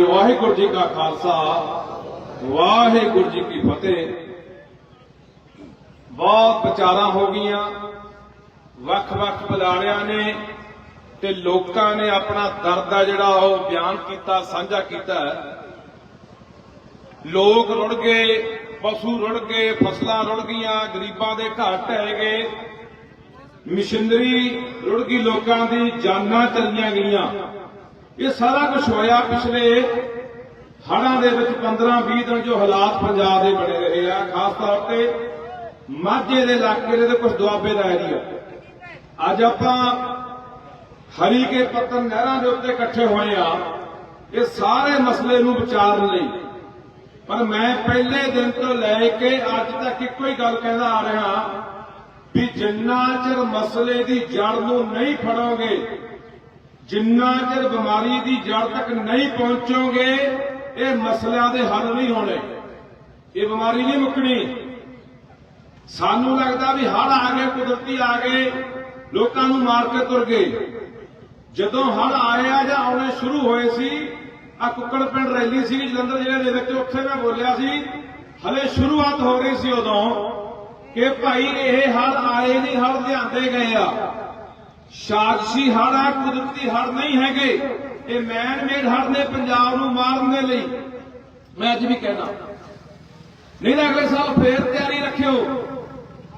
ਵਾਹਿਗੁਰੂ ਜੀ ਕਾ ਖਾਲਸਾ, ਵਾਹਿਗੁਰੂ ਜੀ ਕੀ ਫਤਿਹ। ਬਹੁਤ ਵਿਚਾਰਾਂ ਹੋ ਗਈਆਂ ਵੱਖ-ਵੱਖ ਬੁਲਾਰਿਆਂ ਨੇ ਤੇ ਲੋਕਾਂ ਨੇ ਆਪਣਾ ਦਰਦ ਆ ਜਿਹੜਾ ਉਹ ਬਿਆਨ ਕੀਤਾ, ਸਾਂਝਾ ਕੀਤਾ। ਲੋਕ ਰੁੜ ਗਏ, ਪਸ਼ੂ ਰੁੜ ਗਏ, ਫਸਲਾਂ ਰੁੜ ਗਈਆਂ, ਗਰੀਬਾਂ ਦੇ ਘਰ ਢਹਿ ਗਏ। ਮਿਸ਼ਨਰੀ ਰੁੜ ਗਈ, ਲੋਕਾਂ ਦੀ ਜਾਨਾਂ ਚਲੀਆਂ ਗਈਆਂ। ਇਹ ਸਾਰਾ ਕੁਝ ਹੋਇਆ ਪਿਛਲੇ ਹੜ੍ਹਾਂ ਦੇ ਵਿੱਚ 15-20 ਦਿਨ ਜੋ ਹਾਲਾਤ ਪੰਜਾਬ ਦੇ ਬਣੇ ਰਹੇ ਆ, ਖਾਸ ਤੌਰ ਤੇ ਮਾਝੇ ਦੇ ਇਲਾਕੇ ਦੇ ਤੇ ਕੁਝ ਦੁਆਬੇ ਦਾ ਏਰੀਆ ਅੱਜ ਆਪਾਂ ਹਰੀਕੇ ਪੱਤਨ ਨਹਿਰਾਂ ਦੇ ਉੱਤੇ ਇਕੱਠੇ ਹੋਏ ਆ। ਇਹ ਸਾਰੇ ਮਸਲੇ ਨੂੰ ਵਿਚਾਰਨ ਲਈ। ਪਰ ਮੈਂ ਪਹਿਲੇ ਦਿਨ ਤੋਂ ਲੈ ਕੇ ਅੱਜ ਤੱਕ ਇੱਕੋ ਹੀ ਗੱਲ ਕਹਿੰਦਾ ਆ ਰਿਹਾ ਵੀ ਜਿੰਨਾ ਚਿਰ ਮਸਲੇ ਦੀ ਜੜ ਨੂੰ ਨਹੀਂ ਫੜੋਗੇ ਜਿੰਨਾ ਚਿਰ ਬਿਮਾਰੀ ਦੀ ਜੜ ਤੱਕ ਨਹੀਂ ਪਹੁੰਚੋਗੇ, ਇਹ ਮਸਲਿਆਂ ਦੇ ਹੱਲ ਨਹੀਂ ਹੋਣੇ। ਇਹ ਬਿਮਾਰੀ ਨਹੀਂ ਮੁੱਕਣੀ। ਸਾਨੂੰ ਲੱਗਦਾ ਵੀ ਹੜ੍ਹ ਆ ਗਏ, ਕੁਦਰਤੀ ਆ ਗਏ, ਲੋਕਾਂ ਨੂੰ ਮਾਰ ਕੇ ਤੁਰ ਗਏ। ਜਦੋਂ ਹੜ ਆਏ ਆ ਜਾਂ ਆਉਣੇ ਸ਼ੁਰੂ ਹੋਏ ਸੀ ਆ ਕੁੱਕੜ ਪਿੰਡ ਰੈਲੀ ਸੀ, ਜਲੰਧਰ ਜ਼ਿਲ੍ਹੇ ਦੇ ਵਿੱਚ, ਉੱਥੇ ਮੈਂ ਬੋਲਿਆ ਸੀ, ਹਲੇ ਸ਼ੁਰੂਆਤ ਹੋ ਰਹੀ ਸੀ ਉਦੋਂ ਕਿ ਭਾਈ, ਇਹ ਹੜ ਆਏ ਨਹੀਂ, ਹੜ੍ਹ ਲਿਆਂਦੇ ਗਏ ਆ। ਸਾਜ਼ਿਸ਼ੀ ਹੜ੍ਹ ਆ, ਕੁਦਰਤੀ ਹੜ ਨਹੀਂ ਹੈਗੇ। ਇਹ ਮੈਨ ਮੇਡ ਹੜ੍ਹ ਨੇ ਪੰਜਾਬ ਨੂੰ ਮਾਰਨ ਦੇ ਲਈ। ਮੈਂ ਅੱਜ ਵੀ ਕਹਿਣਾ ਨਹੀਂ ਤਾਂ ਅਗਲੇ ਸਾਲ ਫੇਰ ਤਿਆਰੀ ਰੱਖਿਓ।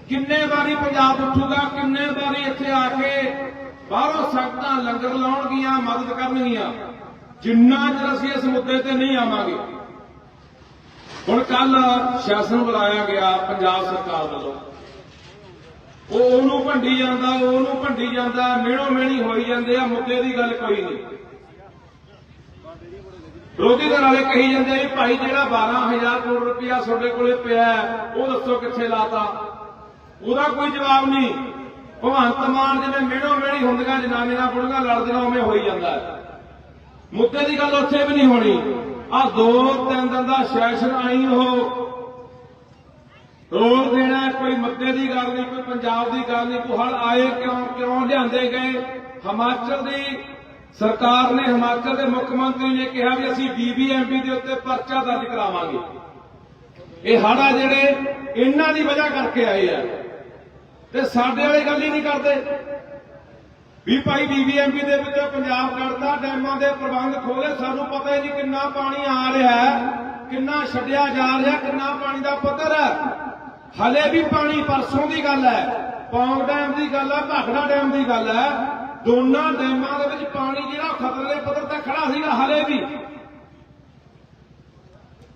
ਕਿੰਨੇ ਵਾਰੀ ਪੰਜਾਬ ਉੱਠੂਗਾ, ਕਿੰਨੇ ਵਾਰੀ ਇੱਥੇ ਆ ਕੇ ਬਾਹਰੋਂ ਸੰਗਤਾਂ ਲੰਗਰ ਲਾਉਣਗੀਆਂ, ਮਦਦ ਕਰਨਗੀਆਂ। ਜਿੰਨਾ ਚਿਰ ਅਸੀਂ ਇਸ ਮੁੱਦੇ ਤੇ ਨਹੀਂ ਆਵਾਂਗੇ। ਹੁਣ ਕੱਲ ਸ਼ਾਸਨ ਬੁਲਾਇਆ ਗਿਆ ਪੰਜਾਬ ਸਰਕਾਰ ਵੱਲੋਂ। ਉਹ ਉਹਨੂੰ ਭੰਡੀ ਜਾਂਦਾ, ਉਹਨੂੰ ਭੰਡੀ ਜਾਂਦਾ, ਮਿਹਣੋ ਮਿਹਣੀ ਹੋਈ ਜਾਂਦੇ ਆ, ਮੁੱਦੇ ਦੀ ਗੱਲ ਕੋਈ ਨਹੀਂ। ਵਿਰੋਧੀ ਧਿਰ ਵਾਲੇ ਕਹੀ ਜਾਂਦੇ ਆ ਵੀ ਭਾਈ ਜਿਹੜਾ 12000 ਕਰੋੜ ਰੁਪਇਆ ਤੁਹਾਡੇ ਕੋਲੇ ਪਿਆ ਉਹ ਦੱਸੋ ਕਿੱਥੇ ਲਾਤਾ। ਉਹਦਾ ਕੋਈ ਜਵਾਬ ਨਹੀਂ। ਭਗਵੰਤ ਮਾਨ ਜਿਵੇਂ ਮਿਹਣੋ ਮਿਹਣੀ ਹੁੰਦੀਆਂ, ਜਨਾਨੀਆਂ ਬੁੜੀਆਂ ਲੜਦੀਆਂ, ਉਵੇਂ ਹੋਈ ਜਾਂਦਾ ਮੁੱਦੇ ਦੀ ਗੱਲ ਉੱਥੇ ਵੀ ਨਹੀਂ ਹੋਣੀ। ਆ ਦੋ ਤਿੰਨ ਦਿਨ ਦਾ ਸੈਸ਼ਨ ਆਈ ਉਹ ਰੋਲ ਦੇਣਾ, ਕੋਈ ਮੱਤੇ ਦੀ ਗੱਲ ਨਹੀਂ, ਕੋਈ ਪੰਜਾਬ ਦੀ ਗੱਲ ਨਹੀਂ ਕੋਈ ਹੜ ਆਏ ਕਿਉਂ ਕਿਉਂ ਲਿਆਂਦੇ ਗਏ? ਹਿਮਾਚਲ ਦੀ ਸਰਕਾਰ ਨੇ, ਹਿਮਾਚਲ ਦੇ ਮੁੱਖ ਮੰਤਰੀ ਨੇ ਕਿਹਾ ਵੀ ਅਸੀਂ ਬੀਬੀਐਮਪੀ ਦੇ ਉੱਤੇ ਪਰਚਾ ਦਰਜ ਕਰਾਵਾਂਗੇ। ਇਹ ਹੜਾ ਜਿਹੜੇ ਇਹਨਾਂ ਦੀ ਵਜ੍ਹਾ ਕਰਕੇ ਆਏ ਆ। ਤੇ ਸਾਡੇ ਵਾਲੇ ਗੱਲ ਹੀ ਨਹੀਂ ਕਰਦੇ। ਵੀ ਭਾਈ ਬੀਬੀਐਮਪੀ ਦੇ ਵਿੱਚ ਪੰਜਾਬ ਕਰਦਾ ਡੈਮਾਂ ਦੇ ਪ੍ਰਬੰਧ ਖੋਲੇ ਸਾਨੂੰ ਪਤਾ ਹੀ ਨਹੀਂ ਕਿੰਨਾ ਪਾਣੀ ਆ ਰਿਹਾ, ਕਿੰਨਾ ਛੱਡਿਆ ਜਾ ਰਿਹਾ, ਕਿੰਨਾ ਪਾਣੀ ਦਾ ਪੱਧਰ। ਹੈ ਹਲੇ ਵੀ ਪਾਣੀ ਪਰਸੋਂ ਦੀ ਗੱਲ ਹੈ। ਪੌਂਗ ਡੈਮ ਦੀ ਗੱਲ ਹੈ ਭਾਖੜਾ ਡੈਮ ਦੀ ਗੱਲ ਹੈ। ਦੋਨਾਂ ਡੈਮਾਂ ਦੇ ਵਿੱਚ ਪਾਣੀ ਜਿਹੜਾ ਖਤਰੇ ਦੇ ਪੱਧਰ ਤੇ ਖੜਾ ਸੀਗਾ ਹਲੇ ਵੀ।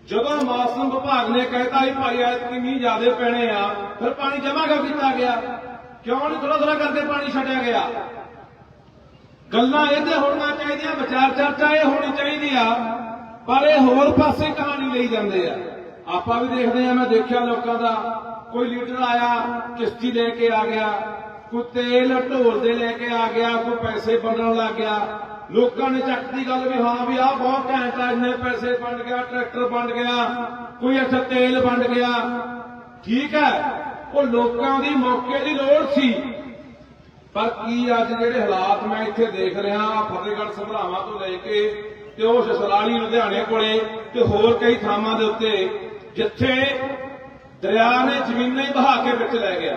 ਜਦੋਂ ਮੌਸਮ ਵਿਭਾਗ ਨੇ ਕਹਿਤਾ ਵੀ ਭਾਈ, ਐਤਕੀ ਮੀਂਹ ਜ਼ਿਆਦੇ ਪੈਣੇ ਆ, ਫਿਰ ਪਾਣੀ ਜਮ੍ਹਾਂ ਕਿਉਂ ਕੀਤਾ ਗਿਆ? ਕਿਉਂ ਨਹੀਂ ਥੋੜਾ ਥੋੜਾ ਕਰਕੇ ਪਾਣੀ ਛੱਡਿਆ ਗਿਆ? ਗੱਲਾਂ ਇਹਦੇ ਹੋਣੀਆਂ ਚਾਹੀਦੀਆਂ, ਵਿਚਾਰ ਚਰਚਾ ਇਹ ਹੋਣੀ ਚਾਹੀਦੀ ਆ, ਪਰ ਇਹ ਹੋਰ ਪਾਸੇ ਕਹਾਣੀ ਲਈ ਜਾਂਦੇ ਆ। ਆਪਾਂ ਵੀ ਦੇਖਦੇ ਆ, ਮੈਂ ਦੇਖਿਆ ਲੋਕਾਂ ਦਾ। ਕੋਈ ਲੀਡਰ ਆਇਆ, ਕਿਸ਼ਤੀ ਲੈ ਕੇ ਆ ਗਿਆ, ਕੋਈ ਤੇਲ ਢੋਲ ਦੇ ਲੈ ਕੇ ਆ ਗਿਆ, ਕੋਈ ਪੈਸੇ ਵੰਡਣ ਲੱਗ ਗਿਆ। ਲੋਕਾਂ ਨੇ ਚੱਕਦੀ ਗੱਲ ਵੀ ਹਾਂ ਵੀ ਆਹ ਬਹੁਤ ਘੈਂਟ ਆ, ਇੰਨੇ ਪੈਸੇ ਵੰਡ ਗਿਆ, ਟਰੈਕਟਰ ਵੰਡ ਗਿਆ, ਕੋਈ ਅੱਛਾ ਤੇਲ ਵੰਡ ਗਿਆ। ਠੀਕ ਹੈ, ਉਹ ਲੋਕਾਂ ਦੀ ਮੌਕੇ ਦੀ ਲੋੜ ਸੀ। ਪਰ ਕੀ ਅੱਜ ਜਿਹੜੇ ਹਾਲਾਤ ਮੈਂ ਇੱਥੇ ਦੇਖ ਰਿਹਾ ਫਤਿਹਗੜ੍ਹ ਸੰਭਰਾਵਾਂ ਤੋਂ ਲੈ ਕੇ ਤੇ ਉਹ ਸਸਰਾਲੀ ਲੁਧਿਆਣੇ ਕੋਲੇ ਤੇ ਹੋਰ ਕਈ ਥਾਵਾਂ ਦੇ ਉੱਤੇ, ਜਿੱਥੇ ਦਰਿਆ ਨੇ ਜ਼ਮੀਨਾਂ ਹੀ ਬਹਾ ਕੇ ਵਿੱਚ ਲੈ ਗਿਆ।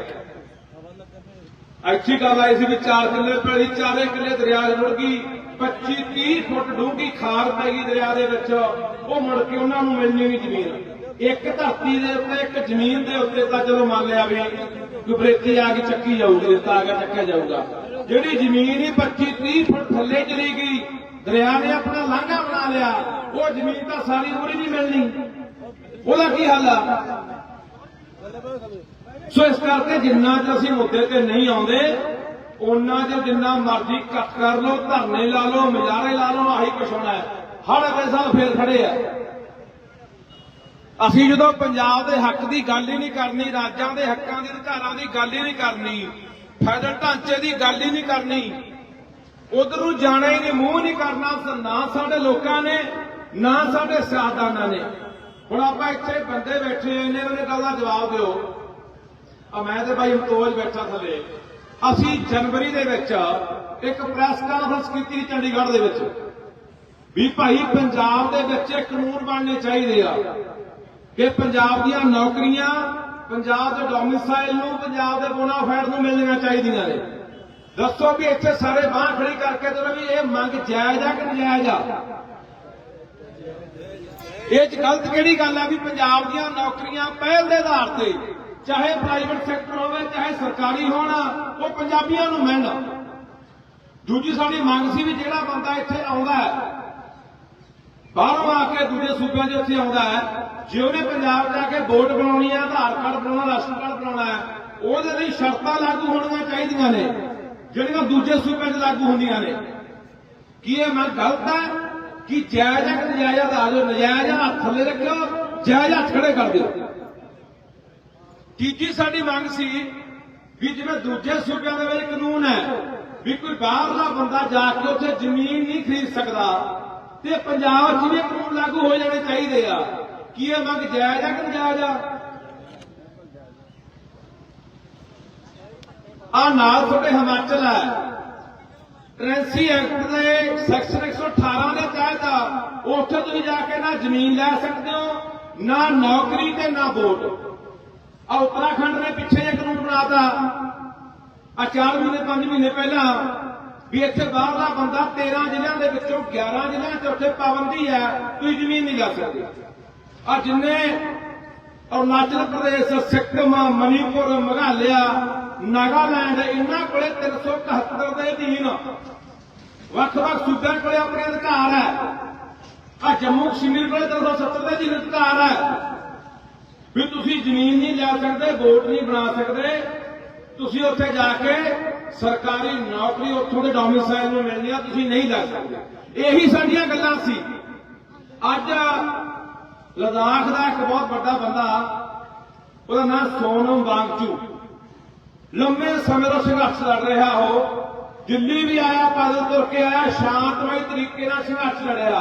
ਇੱਥੇ ਗੱਲ ਆਈ ਸੀ ਵੀ 4 ਕਿੱਲੇ ਪੈਲੀ ਚਾਰੇ ਕਿੱਲੇ ਦਰਿਆ 'ਚ ਰੁੜ ਗਈ। 25 30 ਫੁੱਟ ਡੂੰਘੀ ਖਾਰ ਪੈ ਗਈ ਦਰਿਆ ਦੇ ਵਿੱਚ। ਉਹ ਮੁੜ ਕੇ ਉਹਨਾਂ ਨੂੰ ਮਿਲਣੀ ਨਹੀਂ ਜ਼ਮੀਨ। ਇੱਕ ਧਰਤੀ ਦੇ ਉੱਤੇ, ਇੱਕ ਜ਼ਮੀਨ ਦੇ ਉੱਤੇ ਤਾਂ ਚਲੋ ਮੰਨ ਲਿਆ ਵੀ ਕੋਈ ਬਰੇਤੀ ਆ ਕੇ ਚੱਕੀ ਜਾਊਗੀ ਰੇਤਾ ਆ ਕੇ ਚੱਕਿਆ ਜਾਊਗਾ। ਜਿਹੜੀ ਜ਼ਮੀਨ ਹੀ 25 30 ਫੁੱਟ ਥੱਲੇ ਚਲੀ ਗਈ, ਦਰਿਆ ਨੇ ਆਪਣਾ ਲਾਂਘਾ ਬਣਾ ਲਿਆ, ਉਹ ਜ਼ਮੀਨ ਤਾਂ ਸਾਰੀ ਉਮਰ ਹੀ ਨਹੀਂ ਮਿਲਣੀ। ਉਹਦਾ ਕੀ ਹੱਲ ਆ? ਸੋ ਇਸ ਕਰਕੇ ਜਿੰਨਾ ਚ ਅਸੀਂ ਮੁੱਦੇ ਤੇ ਨਹੀਂ ਆਉਂਦੇ ਉਹਨਾਂ ਚ ਜਿੰਨਾ ਮਰਜ਼ੀ ਕੱਟ ਕਰ ਲਓ, ਧਰਨੇ ਲਾ ਲਓ ਮਜ਼ਾਰੇ ਲਾ ਲਓ, ਆਹੀ ਕੁਛ ਹੋਣਾ ਹੈ। ਹੜ ਅਗਲੇ ਸਾਲ ਫੇਰ ਖੜੇ ਆ। ਅਸੀਂ ਜਦੋਂ ਪੰਜਾਬ ਦੇ ਹੱਕ ਦੀ ਗੱਲ ਹੀ ਨਹੀਂ ਕਰਨੀ, ਰਾਜਾਂ ਦੇ ਹੱਕਾਂ ਦੇ ਅਧਿਕਾਰਾਂ ਦੀ ਗੱਲ ਹੀ ਨਹੀਂ ਕਰਨੀ, ਫੈਡਰਲ ਢਾਂਚੇ ਦੀ ਗੱਲ ਹੀ ਨਹੀਂ ਕਰਨੀ, ਉਧਰ ਨੂੰ ਜਾਣਾ ਹੀ ਨਹੀਂ ਮੂੰਹ ਨਹੀਂ ਕਰਨਾ, ਨਾ ਸਾਡੇ ਲੋਕਾਂ ਨੇ, ਨਾ ਸਾਡੇ ਸਿਆਸਤਦਾਨਾਂ ਨੇ। ਹੁਣ ਆਪਾਂ ਇੱਥੇ ਬੰਦੇ ਬੈਠੇ ਨੇ ਇਹਨਾਂ ਗੱਲ ਦਾ ਜਵਾਬ ਦਿਓ। ਆ ਮੈਂ ਤੇ ਭਾਈ ਮਤੋਜ ਬੈਠਾ ਥੱਲੇ। ਅਸੀਂ ਜਨਵਰੀ ਦੇ ਵਿੱਚ ਇੱਕ ਪ੍ਰੈਸ ਕਾਨਫਰੰਸ ਕੀਤੀ ਸੀ ਚੰਡੀਗੜ੍ਹ ਦੇ ਵਿੱਚ ਵੀ ਭਾਈ ਪੰਜਾਬ ਦੇ ਵਿੱਚ ਕਾਨੂੰਨ ਬਣਨੇ ਚਾਹੀਦੇ ਆ ਕਿ ਪੰਜਾਬ ਦੀਆਂ ਨੌਕਰੀਆਂ ਪੰਜਾਬ ਦੇ ਡੋਮਿਸਾਈਲ ਨੂੰ, ਪੰਜਾਬ ਦੇ ਬੋਨਾਫਾਈਡ ਨੂੰ ਮਿਲਣੀਆਂ ਚਾਹੀਦੀਆਂ ਨੇ। ਦੱਸੋ ਵੀ ਇੱਥੇ ਸਾਰੇ ਬਾਹ ਖੜੀ ਕਰਕੇ ਤੇ ਵੀ ਇਹ ਮੰਗ ਜਾਇਜ਼ ਆ ਕਿ ਨਜਾਇਜ਼ ਆ? ਇਹ ਚ ਗਲਤ ਕਿਹੜੀ ਗੱਲ ਆ ਵੀ ਪੰਜਾਬ ਦੀਆਂ ਨੌਕਰੀਆਂ ਪਹਿਲ ਦੇ ਆਧਾਰ ਤੇ ਚਾਹੇ ਪ੍ਰਾਈਵੇਟ ਸੈਕਟਰ ਹੋਵੇ, ਚਾਹੇ ਸਰਕਾਰੀ ਹੋਣ, ਉਹ ਪੰਜਾਬੀਆਂ ਨੂੰ ਮਿਲਣ। ਦੂਜੀ ਸਾਡੀ ਮੰਗ ਸੀ ਵੀ ਜਿਹੜਾ ਬੰਦਾ ਇੱਥੇ ਆਉਂਦਾ ਹੈ, ਬਾਹਰੋਂ ਆ ਕੇ ਦੂਜੇ ਸੂਬਿਆਂ 'ਚ ਉੱਥੇ ਆਉਂਦਾ ਹੈ, ਜੇ ਉਹਨੇ ਪੰਜਾਬ ਜਾ ਕੇ ਵੋਟ ਬਣਾਉਣੀ ਹੈ, ਆਧਾਰ ਕਾਰਡ ਬਣਾਉਣਾ, ਰਾਸ਼ਨ ਕਾਰਡ ਬਣਾਉਣਾ ਹੈ, ਉਹਦੇ ਲਈ ਸ਼ਰਤਾਂ ਲਾਗੂ ਹੋਣੀਆਂ ਚਾਹੀਦੀਆਂ ਨੇ, ਜਿਹੜੀਆਂ ਦੂਜੇ ਸੂਬਿਆਂ 'ਚ ਲਾਗੂ ਹੁੰਦੀਆਂ ਨੇ। ਕੀ ਇਹ ਮੈਂ ਗਲਤ ਹੈ? ਕਿ ਜਾਇਜ਼ ਹੈ ਕਿ ਨਜਾਇਜ਼ ਹੈ ਤਾਂ ਨਜਾਇਜ਼ ਹੱਥ ਥੱਲੇ ਰੱਖਿਓ, ਜਾਇਜ਼ ਹੱਥ ਖੜੇ ਕਰ ਦਿਓ। ਤੀਜੀ ਸਾਡੀ ਮੰਗ ਸੀ ਵੀ ਜਿਵੇਂ ਦੂਜੇ ਸੂਬਿਆਂ ਦੇ ਵਿੱਚ ਕਾਨੂੰਨ ਹੈ ਵੀ ਕੋਈ ਬਾਹਰਲਾ ਬੰਦਾ ਜਾ ਕੇ ਉੱਥੇ ਜ਼ਮੀਨ ਨਹੀਂ ਖਰੀਦ ਸਕਦਾ ਤੇ ਪੰਜਾਬ 'ਚ ਵੀ ਕਾਨੂੰਨ ਲਾਗੂ ਹੋ ਜਾਣੇ ਚਾਹੀਦੇ ਆ। ਕੀ ਇਹ ਮੰਗ ਜਾਇਜ਼ ਆ ਕਿ ਨਜਾਇਜ਼ ਆ? ਆ ਨਾਲ ਤੁਹਾਡੇ ਹਿਮਾਚਲ ਹੈ। ਟ੍ਰੈਂਸੀ ਐਕਟ ਦੇ ਸੈਕਸ਼ਨ 118 ਦੇ ਤਹਿਤ ਉੱਥੇ ਤੁਸੀਂ ਜਾ ਕੇ ਨਾ ਜ਼ਮੀਨ ਲੈ ਸਕਦੇ ਹੋ, ਨਾ ਨੌਕਰੀ ਤੇ ਨਾ ਵੋਟ। ਆ ਉੱਤਰਾਖੰਡ ਨੇ ਪਿੱਛੇ ਜੇ ਕਾਨੂੰਨ ਬਣਾਤਾ। ਆ 4 ਮਹੀਨੇ 5 ਮਹੀਨੇ ਪਹਿਲਾਂ ਵੀ ਇੱਥੇ ਬਾਹਰਲਾ ਬੰਦਾ 13 ਜ਼ਿਲ੍ਹਿਆਂ ਦੇ ਵਿੱਚੋਂ 11 ਜ਼ਿਲ੍ਹਿਆਂ 'ਚ ਉੱਥੇ ਪਾਬੰਦੀ ਹੈ, ਤੁਸੀਂ ਜ਼ਮੀਨ ਨਹੀਂ ਲੈ ਸਕਦੇ। ਆ ਜਿੰਨੇ ਅਰੁਣਾਚਲ ਪ੍ਰਦੇਸ਼ ਸਿੱਕਮ ਮਨੀਪੁਰ, ਮੇਘਾਲਿਆ, ਨਾਗਾਲੈਂਡ, ਇਹਨਾਂ ਕੋਲੇ 371 ਦੇ ਅਧੀਨ ਵੱਖ-ਵੱਖ ਸੂਬਿਆਂ ਕੋਲੇ ਆਪਣੇ ਅਧਿਕਾਰ ਹੈ। ਆ ਜੰਮੂ ਕਸ਼ਮੀਰ ਕੋਲੇ 370 ਦੇ ਅਧੀਨ ਅਧਿਕਾਰ ਹੈ। ਵੀ ਤੁਸੀਂ ਜ਼ਮੀਨ ਨਹੀਂ ਲੈ ਸਕਦੇ, ਵੋਟ ਨਹੀਂ ਬਣਾ ਸਕਦੇ, ਤੁਸੀਂ ਉੱਥੇ ਜਾ ਕੇ ਸਰਕਾਰੀ ਨੌਕਰੀ ਉੱਥੋਂ ਦੇ ਡੋਮਿਸਾਈਲ ਨੂੰ ਮਿਲਣੀ ਆ, ਤੁਸੀਂ ਨਹੀਂ ਲੈ ਸਕਦੇ। ਇਹੀ ਸਾਡੀਆਂ ਗੱਲਾਂ ਸੀ। ਅੱਜ ਲਦਾਖ ਦਾ ਇੱਕ ਬਹੁਤ ਵੱਡਾ ਬੰਦਾ, ਉਹਦਾ ਨਾਮ ਸੋਨਮ ਵਾਂਗਚੂ। ਲੰਮੇ ਸਮੇਂ ਤੋਂ ਸੰਘਰਸ਼ ਲੜ ਰਿਹਾ ਹੋ ਦਿੱਲੀ ਵੀ ਆਇਆ ਪੈਦਲ ਤੁਰ ਕੇ ਆਇਆ, ਸ਼ਾਂਤਮਈ ਤਰੀਕੇ ਨਾਲ ਸੰਘਰਸ਼ ਲੜਿਆ।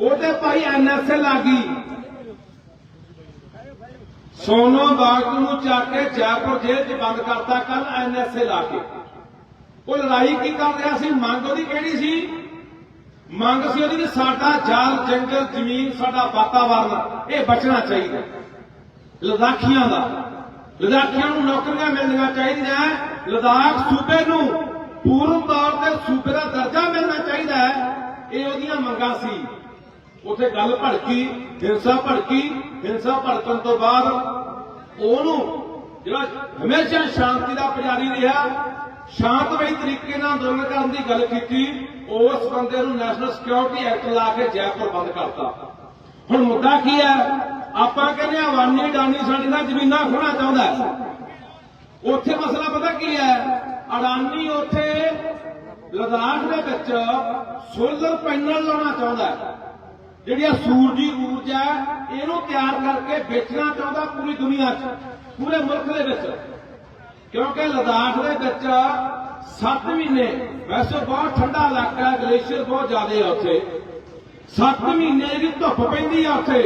ਉਹਦੇ ਭਾਈ ਐਨਐਸਏ ਲੱਗੀ ਸੋਨੋ ਬਾਗੂ ਨੂੰ ਚੱਕ ਕੇ ਜੈਪੁਰ ਜੇਲ੍ਹ 'ਚ ਬੰਦ ਕਰਤਾ ਕੱਲ ਐਨਐਸਏ ਲਾ ਕੇ। ਉਹ ਲੜਾਈ ਕੀ ਕਰ ਰਿਹਾ ਸੀ? ਮੰਗ ਉਹਦੀ ਕਿਹੜੀ ਸੀ? ਮੰਗ ਸੀ ਉਹਦੀ ਕਿ ਸਾਡਾ ਜਾਲ, ਜੰਗਲ, ਜ਼ਮੀਨ, ਸਾਡਾ ਵਾਤਾਵਰਨ, ਇਹ ਬਚਣਾ ਚਾਹੀਦਾ। ਲਦਾਖੀਆਂ ਦਾ। ਲਦਾਖੀਆਂ ਨੂੰ ਨੌਕਰੀਆਂ ਮਿਲਣੀਆਂ ਚਾਹੀਦੀਆਂ ਲਦਾਖ ਸੂਬੇ ਨੂੰ ਪੂਰਨ ਤੌਰ ਤੇ ਸੂਬੇ ਦਾ ਦਰਜਾ ਮਿਲਣਾ ਚਾਹੀਦਾ ਹੈ। ਇਹ ਉਹਦੀਆਂ ਮੰਗਾਂ ਸੀ। ਉਥੇ ਗੱਲ ਭੜਕੀ, ਹਿੰਸਾ ਭੜਕੀ, ਹਿੰਸਾ ਭੜਕਣ ਤੋਂ ਬਾਅਦ ਉਹਨੂੰ ਜਿਹੜਾ ਹਮੇਸ਼ਾ ਸ਼ਾਂਤੀ ਦਾ ਪੁਜਾਰੀ ਰਿਹਾ ਸ਼ਾਂਤਮਈ ਤਰੀਕੇ ਨਾਲ ਅੰਦੋਲਨ ਕਰਨ ਦੀ ਗੱਲ ਕੀਤੀ ਉਸ ਬੰਦੇ ਨੂੰ ਨੈਸ਼ਨਲ ਸਿਕਿਉਰਿਟੀ ਐਕਟ ਲਾ ਕੇ ਜੈਪੁਰ ਬੰਦ ਕਰਤਾ। ਹੁਣ ਮੁੱਦਾ ਕੀ ਹੈ? ਆਪਾਂ ਕਹਿੰਦੇ ਆ ਵਾਨੀ ਡਾਨੀ ਸਾਡੀ ਨਾਲ ਜ਼ਮੀਨਾਂ ਖੋਣਾ ਚਾਹੁੰਦਾ ਉੱਥੇ ਮਸਲਾ ਪਤਾ ਕੀ ਹੈ? ਅਡਾਨੀ ਉੱਥੇ ਲਦਾਖ ਦੇ ਵਿੱਚ ਸੋਲਰ ਪੈਨਲ ਲਾਉਣਾ ਚਾਹੁੰਦਾ ਹੈ। ਜਿਹੜੀ ਆ ਸੂਰਜੀ ਊਰਜਾ ਹੈ, ਇਹਨੂੰ ਤਿਆਰ ਕਰਕੇ ਵੇਚਣਾ ਚਾਹੁੰਦਾ ਪੂਰੀ ਦੁਨੀਆ 'ਚ ਪੂਰੇ ਮੁਲਕ ਦੇ ਵਿੱਚ। ਕਿਉਂਕਿ ਲਦਾਖ ਦੇ ਵਿੱਚ 7 ਮਹੀਨੇ, ਵੈਸੇ ਬਹੁਤ ਠੰਡਾ ਇਲਾਕਾ ਹੈ, ਗਲੇਸ਼ੀਅਰ ਬਹੁਤ ਜ਼ਿਆਦੇ ਆ ਉੱਥੇ। 7 ਮਹੀਨੇ ਦੀ ਧੁੱਪ ਪੈਂਦੀ ਆ ਉੱਥੇ।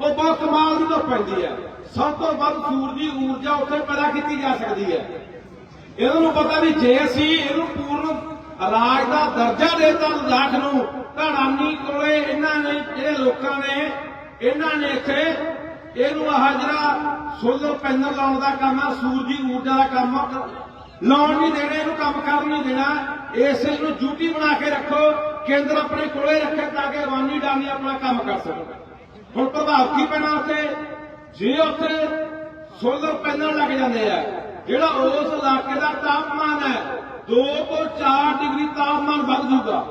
ਉਹ ਬਹੁਤ ਕਮਾਲ ਦੀ ਧੁੱਪ ਪੈਂਦੀ ਹੈ ਸਭ ਤੋਂ ਵੱਧ ਸੂਰਜੀ ਊਰਜਾ ਉੱਥੇ ਪੈਦਾ ਕੀਤੀ ਜਾ ਸਕਦੀ ਹੈ। ਇਹਨਾਂ ਨੂੰ ਪਤਾ ਵੀ ਜੇ ਅਸੀਂ ਇਹਨੂੰ ਪੂਰਨ ਰਾਜ ਦਾ ਦਰਜਾ ਦੇਤਾ ਲਦਾਖ ਨੂੰ, ਤਾਂ ਅਡਾਨੀ ਕੋਲੇ ਇਹਨਾਂ ਨੇ, ਜਿਹੜੇ ਲੋਕਾਂ ਨੇ, ਇਹਨਾਂ ਨੇ ਇੱਥੇ ਇਹਨੂੰ ਆਹ ਜਿਹੜਾ ਸੋਲਰ ਪੈਨਲ ਲਾਉਣ ਦਾ ਕੰਮ ਆ ਸੂਰਜੀ ਊਰਜਾ ਦਾ ਕੰਮ ਆ, ਲਾਉਣ ਨਹੀਂ ਦੇਣਾ ਇਹਨੂੰ ਕੰਮ ਕਰਨ ਨਹੀਂ ਦੇਣਾ। ਇਸੇ ਨੂੰ ਡਿਊਟੀ ਬਣਾ ਕੇ ਰੱਖੋ ਕੇਂਦਰ ਆਪਣੇ ਕੋਲੇ ਰੱਖੇ ਤਾਂ ਕਿ ਅਵਾਨੀ ਡਾਨੀ ਆਪਣਾ ਕੰਮ ਕਰ ਸਕਣ। ਹੁਣ ਪ੍ਰਭਾਵ ਕੀ ਪੈਣਾ ਉੱਥੇ ਜੇ ਉੱਥੇ ਸੋਲਰ ਪੈਨਲ ਲੱਗ ਜਾਂਦੇ ਆ ਜਿਹੜਾ ਉਸ ਇਲਾਕੇ ਦਾ ਤਾਪਮਾਨ ਹੈ 2 ਤੋਂ 4 ਡਿਗਰੀ ਤਾਪਮਾਨ ਵੱਧ ਜੂਗਾ